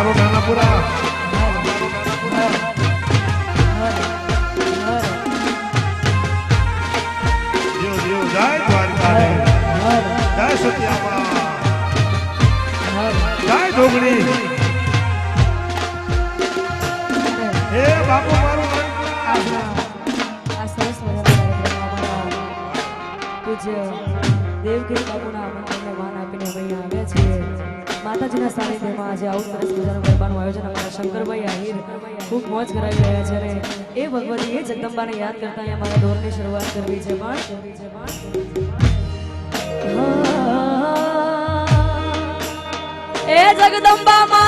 નાનાપુરા જીવ જીવ જય દ્વારકા રે. જય સત્યામાં જય ઢોકળી હે બાપુ, મારું નાનપુરા. આ સરસ મજાનો કાર્યક્રમ પૂજ્ય દેવગીરી બાપુના માતાજીના સાનિધ્યમાં આજે આવું સરસ મજાનું ગરબાનું આયોજન અમારા શંકરભાઈ આહિર ખૂબ મોજ કરાવી રહ્યા છે અને એ ભગવતી એ જગદંબાને યાદ કરતા અહીંયા દોરની શરૂઆત કરવી છે પણ. જગદંબા